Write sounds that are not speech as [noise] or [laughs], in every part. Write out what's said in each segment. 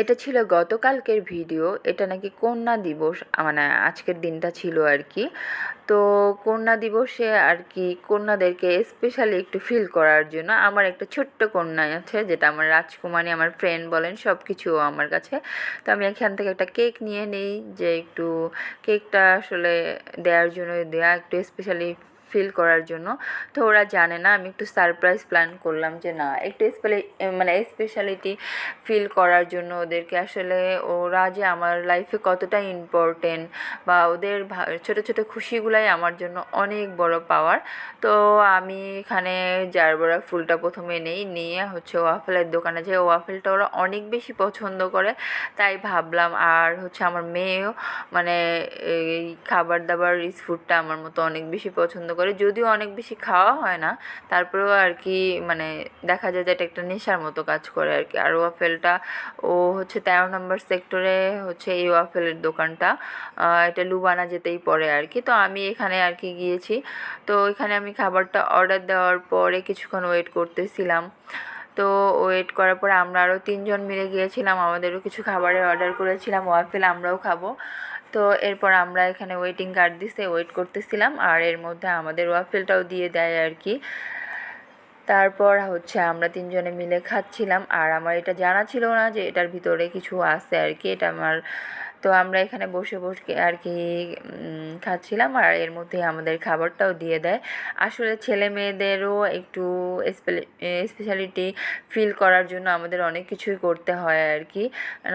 এটা ছিল গতকালকের ভিডিও। এটা নাকি কন্যা দিবস মানে আজকের দিনটা ছিল আর কি তো কন্যা দিবসে আর কি কন্যাদেরকে স্পেশালি একটু ফিল করার জন্য আমার একটা ছোট্ট কন্যা আছে, যেটা আমার রাজকুমারী, আমার ফ্রেন্ড বলেন সব কিছু আমার কাছে। তো আমি এখান থেকে একটা কেক নিয়ে নিই, যে একটু কেকটা আসলে দেওয়ার জন্য দেওয়া একটু স্পেশালি ফিল করার জন্য। তো ওরা জানে না, আমি একটু সারপ্রাইজ প্ল্যান করলাম যে না, একটু মানে স্পেশালিটি ফিল করার জন্য ওদেরকে আসলে ওরা যে আমার লাইফে কতটা ইম্পর্টেন্ট বা ওদের ছোট ছোট খুশিগুলাই আমার জন্য অনেক বড় পাওয়ার তো আমি এখানে জারবরা ফুলটা প্রথমে নেই, নিয়ে হচ্ছে ওয়াফেলের দোকানে যে ওয়াফেলটা ওরা অনেক বেশি পছন্দ করে। তাই ভাবলাম আর হচ্ছে আমার মেয়েও মানে এই খাবার দাবার রিচ ফুডটা আমার মতো অনেক বেশি পছন্দ করে যদিও অনেক বেশি খাওয়া হয় না, তারপরেও আর কি মানে দেখা যায় যে এটা একটা নেশার মতো কাজ করে আর কি আর ওয়াফেলটা, ও হচ্ছে তেরো নম্বর সেক্টরে হচ্ছে এই ওয়াফেলের দোকানটা এটা লুবানা যেতেই পড়ে আর কি তো আমি এখানে আর কি গিয়েছি, তো এখানে আমি খাবারটা অর্ডার দেওয়ার পরে কিছুক্ষণ ওয়েট করতেছিলাম। তো ওয়েট করার পরে আমরা আরও তিনজন মিলে গিয়েছিলাম, আমাদেরও কিছু খাবারের অর্ডার করেছিলাম, ওয়াফেল আমরাও খাব। তো এরপর আমরা এখানে ওয়েটিং কার্ড দিছে ওয়েট করতেছিলাম। আর এর মধ্যে আমাদের ওয়াফেলটাও দিয়ে দেয় আর কি। তারপর হচ্ছে আমরা তিনজনে মিলে খাচ্ছিলাম। আর আমার এটা জানা ছিল না যে এটার ভিতরে কিছু আছে আর কি। এটা আমার তো আমরা এখানে বসে বসে আর কি খাচ্ছিলাম আর এর মধ্যে আমাদের খাবারটাও দিয়ে দেয়। আসলে ছেলে মেয়েদেরও একটু স্পেশালিটি ফিল করার জন্য আমাদের অনেক কিছুই করতে হয় আর কি।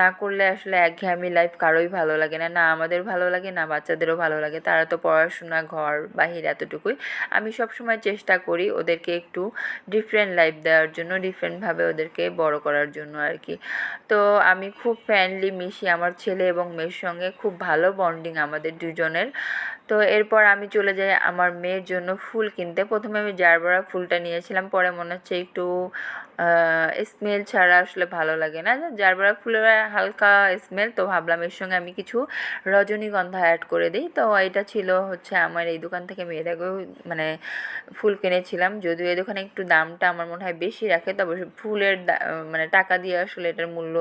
না করলে আসলে একঘেয়েমি লাইফ কারোই ভালো লাগে না। না আমাদের ভালো লাগে, না বাচ্চাদেরও ভালো লাগে। তারা তো পড়াশোনা, ঘর, বাহির এতটুকুই। আমি সবসময় চেষ্টা করি ওদেরকে একটু ডিফারেন্ট লাইফ দেওয়ার জন্য ডিফারেন্টভাবে ওদেরকে বড় করার জন্য আর কি। তো আমি খুব ফ্রেন্ডলি মিশি আমার ছেলে এবং মেয়ের সঙ্গে খুব ভালো বন্ডিং আমাদের দুজনের। তো এরপর আমি চলে যাই আমার মেয়ের জন্য ফুল কিনতে। প্রথমে আমি জারবারা ফুলটা নিয়েছিলাম, পরে মনে হচ্ছে একটু স্মেল ছাড়া আসলে ভালো লাগে না। জারবারা ফুলের হালকা স্মেল তো ভাবলাম এর সঙ্গে আমি কিছু রজনীগন্ধা অ্যাড করে দিই। তো এটা ছিল হচ্ছে আমার এই দোকান থেকে মেয়ের আগেও মানে ফুল কিনেছিলাম। যদিও এই দোকানে একটু দামটা আমার মনে হয় বেশি রাখে, তবে ফুলের মানে টাকা দিয়ে আসলে এটার মূল্য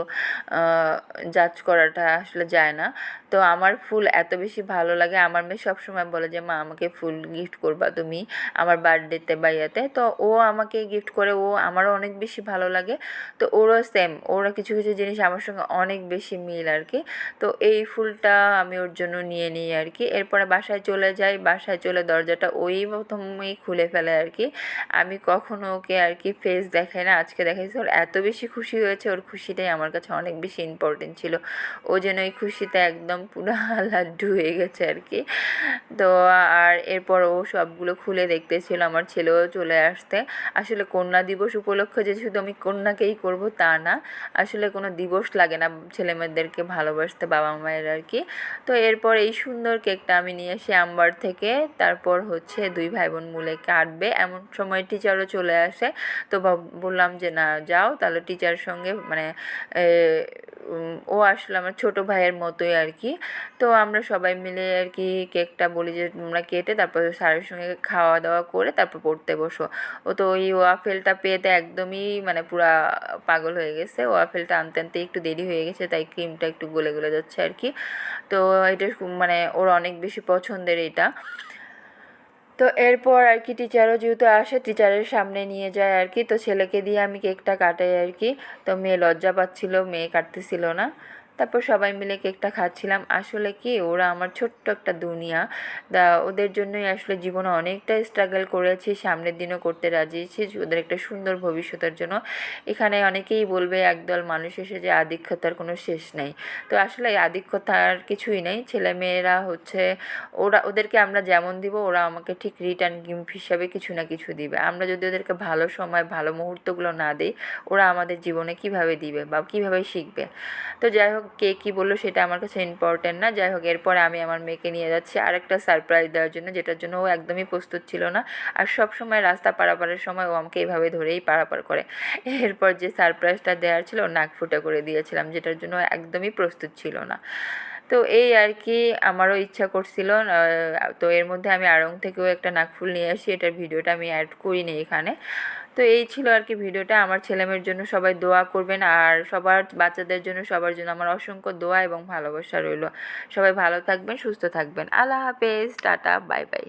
জাজ করাটা আসলে যায় না। তো আমার ফুল এত বেশি ভালো লাগে, আমার মেয়ে সবসময় বলে যে, মা, আমাকে ফুল গিফট করবা তুমি আমার বার্থডেতে বা ইয়েতে। তো ও আমাকে গিফট করে, ও আমারও অনেক বেশি ভালো লাগে। তো ওরও সেম ওরা কিছু কিছু জিনিস আমার সঙ্গে অনেক বেশি মিল আর কি। তো এই ফুলটা আমি ওর জন্য নিয়ে নিই আর কি। এরপরে বাসায় চলে যাই, বাসায় চলে দরজাটা ওই প্রথমেই খুলে ফেলে আর কি। আমি কখনো ওকে আর কি ফেস দেখাই না। আজকে দেখাইছি ওর এত বেশি খুশি হয়েছে, ওর খুশিটাই আমার কাছে অনেক বেশি ইম্পর্টেন্ট ছিল। ও যেন এই খুশিতে একদম পুরো [laughs] লাড্ডু হয়ে গেছে আর কি। তো আর এরপর ও সবগুলো খুলে দেখতেছিল আমার ছেলেও চলে আসতে। আসলে কন্যা দিবস উপলক্ষে যে শুধু আমি কন্যাকেই করব তা না, আসলে কোনো দিবস লাগে না ছেলেমেয়েদেরকে ভালোবাসতে বাবা মায়ের আর কি। তো এরপর এই সুন্দর কেকটা আমি নিয়ে আসি আমবার থেকে তারপর হচ্ছে দুই ভাই বোন মিলে কাটবে। এমন সময় টিচারও চলে আসে। তো বললাম যে, না, যাও। তাহলে টিচার সঙ্গে মানে ও আসলে আমার ছোট ভাইয়ের মতোই আর কি তো আমরা সবাই মিলে আর কি কেকটা বলি যে, তোমরা কেটে তারপর স্যারের সঙ্গে খাওয়া দাওয়া করে তারপর পড়তে বসো। ও তো ওই ওয়াফেলটা পেতে একদমই মানে পুরা পাগল হয়ে গেছে। ওয়াফেলটা আনতে আনতে একটু দেরি হয়ে গেছে, তাই ক্রিমটা একটু গলে গলে যাচ্ছে আর কি তো এটা মানে ওর অনেক বেশি পছন্দের এটা। তো এরপর আর কি টিচারও যেহেতু আসে টিচারের সামনে নিয়ে যায় আর কি। তো ছেলেকে দিয়ে আমি কেকটা কাটাই আর কি। তো মেয়ে লজ্জা পাচ্ছিল, মেয়ে কাটতেছিল না। তারপর সবাই মিলে কেকটা খাচ্ছিলাম। আসলে কি, ওরা আমার ছোট্ট একটা দুনিয়া। দা, ওদের জন্যই আসলে জীবনে অনেকটা স্ট্রাগল করেছি, সামনের দিনও করতে রাজি ওদের একটা সুন্দর ভবিষ্যতের জন্য। এখানে অনেকেই বলবে একদল মানুষ এসে যে আধিক্যতার কোনো শেষ নেই। তো আসলে আধিক্যতার কিছুই নেই। ছেলে মেয়েরা হচ্ছে, ওরা, ওদেরকে আমরা যেমন দিব, ওরা আমাকে ঠিক রিটার্ন গিফট হিসাবে কিছু না কিছু দিবে। আমরা যদি ওদেরকে ভালো সময়, ভালো মুহূর্তগুলো না দিই, ওরা আমাদের জীবনে কীভাবে দিবে বা কীভাবে শিখবে? তো যাই হোক কে কি বলল সেটা আমার কাছে ইম্পর্টেন্ট না। যাই হোক, এরপরে আমি আমার মেয়েকে নিয়ে যাচ্ছি আরেকটা সারপ্রাইজ দেওয়ার জন্য, যেটার জন্য ও একদমই প্রস্তুত ছিল না। আর সব সময় রাস্তা পারাপারের সময় ও আমাকে এইভাবে ধরেই পারাপার করে। এরপর যে সারপ্রাইজটা দেওয়ার ছিল নাক ফুটে করে দিয়েছিলাম, যেটার জন্য একদমই প্রস্তুত ছিল না। তো এই আর কি, আমারও ইচ্ছা করছিল তো এর মধ্যে আমি আড়ং থেকেও একটা নাকফুল নিয়ে আসি, এটার ভিডিওটা আমি অ্যাড করিনি এখানে। তো এই ছিল আর কি ভিডিওটা, আমার ছেলেমেয়ের জন্য সবাই দোয়া করবেন, আর সবার, বাচ্চাদের জন্য সবার জন্য আমার অসংখ্য দোয়া এবং ভালোবাসা রইল। সবাই ভালো থাকবেন, সুস্থ থাকবেন। আল্লাহ হাফেজ, টাটা, বাই বাই।